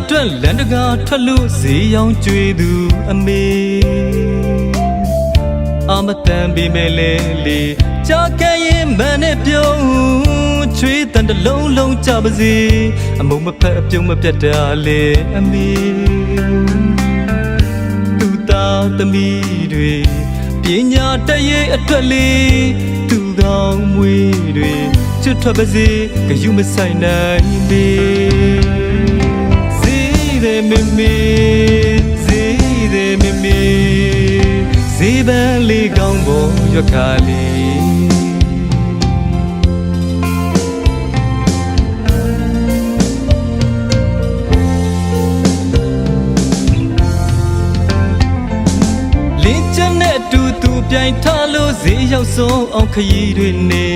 အတွက်လန်တကာထွက်လို့ဈေးရောင်းကြွေသူအမေအမတန်ပေးမယ်လေလေကြာခဲ့ရင်မန်နဲ့ပြုံးချွေးတန်တလုံးလုံးကြပါစေအမုံမဖက်အပြုံးမပြတ်တာလေအမေသူသားသမီးတွေပညာတတ်ရဲ့အတွက်လေးသူကောင်းမွေးတွေချွတ်ထွက်ပါစေကယူမဆိုင်နိုင်မေ စီတဲ့မမေစီတဲ့မမေဇေဘန်လေးကောင်းပေါ်ရွက်ခါလေးလင်းချက်နဲ့အတူတူပြိုင်ထားလို့ဈေးရောက်ဆုံးအောင်ခရီးတွေနေ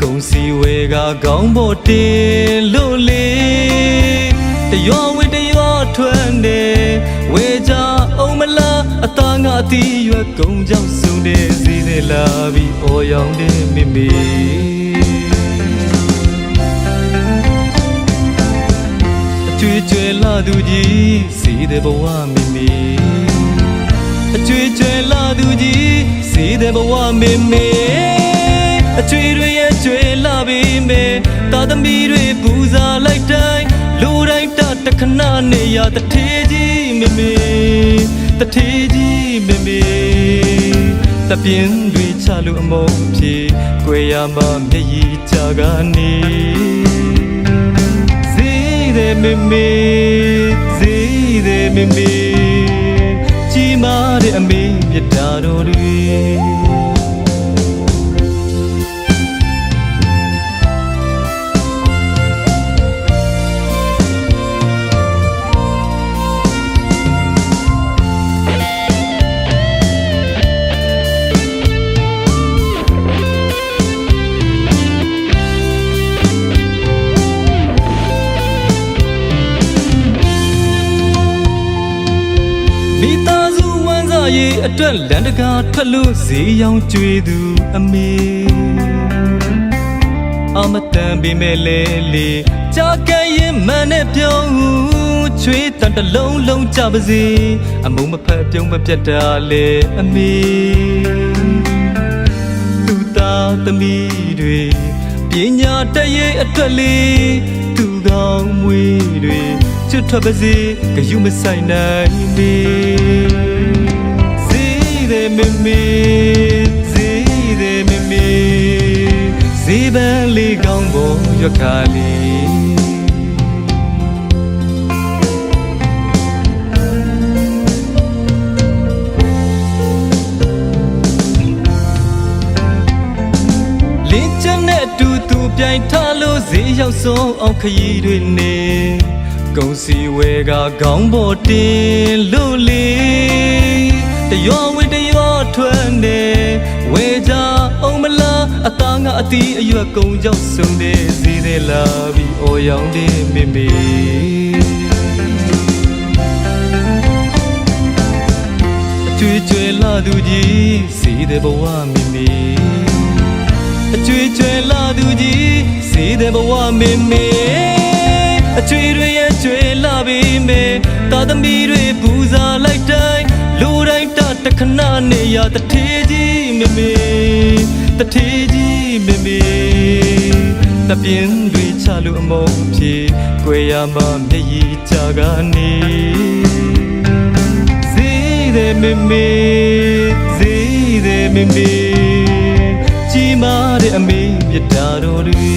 ကုံစီဝဲကခေါင်းပေါ်တင်လို့လေ တရွဝေတရွထွက်နေဝေကြအောင်မလားအသားငါတီးရွက်ကုံကြောင့်စုံနေဈေးတွေလာပြီးအော်ရောင်နေမိမိအကျွေးကျွဲလာသူကြီးစီးတဲ့ဘဝမိမိအကျွေးကျွဲလာသူကြီးစီးတဲ့ဘဝမေမေအကျွေးတွေရဲ့ကျွေးလာပြီမေတာသမီတွေပူဇာလိုက်တိုင်းလူတိုင်း တတခဏနေရတထေးကြီးမေမေတထေးကြီးမေမေတပြင်းတွေချလို့အမုန်းပြေကြွယ်ရမှမျက်ရည်ကြကနေစီးတဲ့မေမေစီးတဲ့မေမေကြီးမားတဲ့အမေမြတ်တာတော်တွေ ရေးအတွက်လန်တကာထွက်လို့ဈေးရောင်းကြွေသူအမေအမတန်ပေးမဲ့လေလေကြာခဲ့ရင်မန်နဲ့ပြုံးချွေးတန်တလုံးလုံးကြပါစေအမုံမဖက်ပြုံးမပြတ်တာလေအမေသူသားသမီးတွေပညာတတ်ရဲ့အတွက်လေးသူကောင်းမွေးတွေချွတ်ထွက်ပါစေကယူမဆိုင်နိုင်မေ ရွက်ခါလေးလင်းချက်နဲ့အတူတူပြိုင်ထားလို့ဈေးရောက်ဆုံးအောင်ခရီးတွေနေကုံစီဝဲကခေါင်းပေါ်တင်လို့လေ အသားငါအတီးအရွက်ကုံကြောင့်စုံတဲ့ဈေးတွေလာပြီးအော်ရောင်တဲ့မေမေအကျွေးကျွဲလာသူကြီးစီးတဲ့ဘဝမိမိအကျွေးကျွဲလာသူကြီးစီးတဲ့ဘဝမေမေအကျွေးတွေရဲ့ကျွေးလာပြီမေတာသမီတွေပူဇာလိုက်တိုင်းလူတိုင်းတတခဏနေရတထေးကြီးမေမေ တပြင်းတွေချလို့အမုန်းပြေကြွယ်ရမှမျက်ရည်ကြကနေစီးတဲ့မေမေစီးတဲ့မေမေကြီးမားတဲ့အမေမြတ်တာတော်တွေ